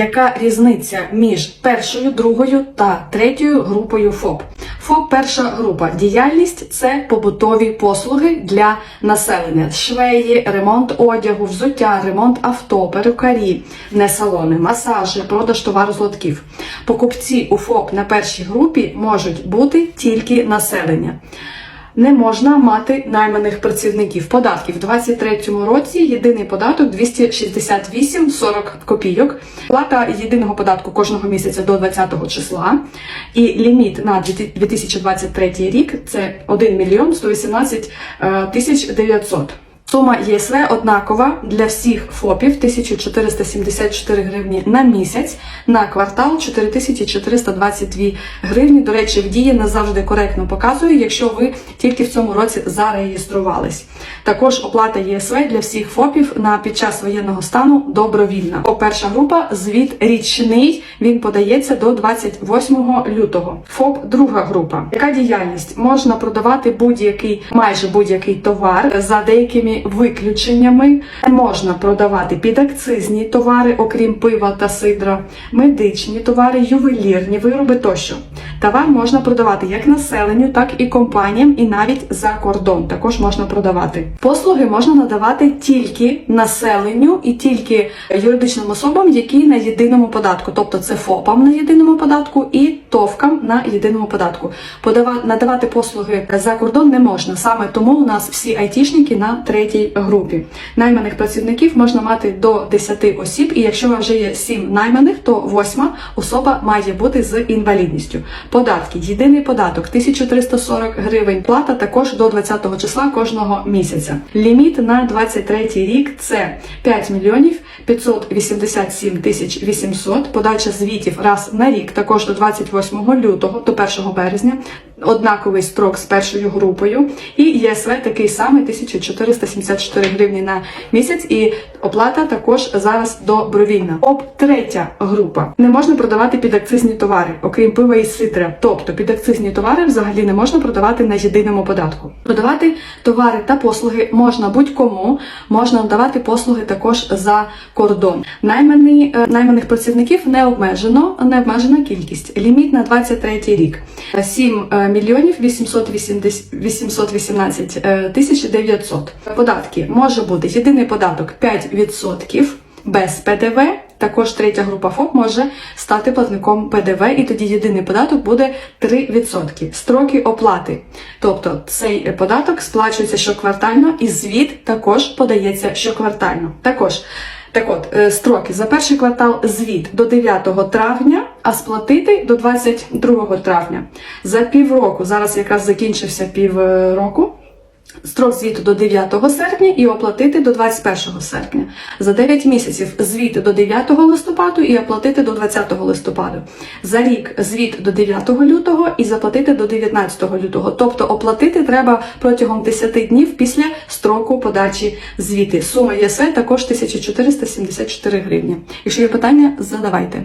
Яка різниця між першою, другою та третьою групою ФОП? ФОП перша група діяльність це побутові послуги для населення: швеї, ремонт одягу, взуття, ремонт авто, перукарі, не салони, масажі, продаж товару з лотків. Покупці у ФОП на першій групі можуть бути тільки населення. Не можна мати найманих працівників. Податків в 2023 році єдиний податок 268,40 копійок. Плата єдиного податку кожного місяця до 20 числа. І ліміт на 2023 рік це 1 мільйон 118 е, тисяч 900. Сума ЄСВ однакова для всіх ФОПів 1474 гривні на місяць, на квартал 4422 гривні. До речі, в дії не завжди коректно показує, якщо ви тільки в цьому році зареєструвались. Також оплата ЄСВ для всіх ФОПів на під час воєнного стану добровільна. О, перша група звіт річний. Він подається до 28 лютого. ФОП друга група. Яка діяльність можна продавати будь-який, майже будь-який товар за деякими виключеннями. Можна продавати підакцизні товари, окрім пива та сидра, медичні товари, ювелірні вироби тощо. Товар можна продавати як населенню, так і компаніям, і навіть за кордон також можна продавати. Послуги можна надавати тільки населенню і тільки юридичним особам, які на єдиному податку, тобто це ФОПам на єдиному податку і ТОВКам на єдиному податку. Подава надавати послуги за кордон не можна. Саме тому у нас всі айтішники на третій групі. Найманих працівників можна мати до 10 осіб, і якщо вже є 7 найманих, то восьма особа має бути з інвалідністю. Податки, єдиний податок 1340 гривень. Плата також до 20 числа кожного місяця. Ліміт на 23 рік це 5 мільйонів 587 тисяч 800. Подача звітів раз на рік, також до 28 лютого, до 1 березня. Однаковий строк з першою групою, і ЄСВ такий самий 1474 гривні на місяць. І оплата також зараз добровільна. Об третя група не можна продавати підакцизні товари, окрім пива і ситра. Тобто підакцизні товари взагалі не можна продавати на єдиному податку. Продавати товари та послуги можна будь-кому, можна надавати послуги також за кордон. Наймані, е, найманих працівників не обмежено, не обмежена кількість. Ліміт на 23 рік 7 е, мільйонів 880 818 е, тисяч 900. Податки може бути єдиний податок 5% без ПДВ. Також третя група ФОП може стати платником ПДВ, і тоді єдиний податок буде 3%. Строки оплати. Тобто цей податок сплачується щоквартально, і звіт також подається щоквартально. Також. Так от, е, строки за перший квартал звіт до 9 травня, а сплатити до 22 травня. За півроку, зараз якраз закінчився півроку, Строк звіту до 9 серпня і оплатити до 21 серпня. За 9 місяців звіт до 9 листопаду і оплатити до 20 листопаду. За рік звіт до 9 лютого і заплатити до 19 лютого. Тобто оплатити треба протягом 10 днів після строку подачі звіти. Сума ЄСВ також 1474 гривні. Якщо є питання, задавайте.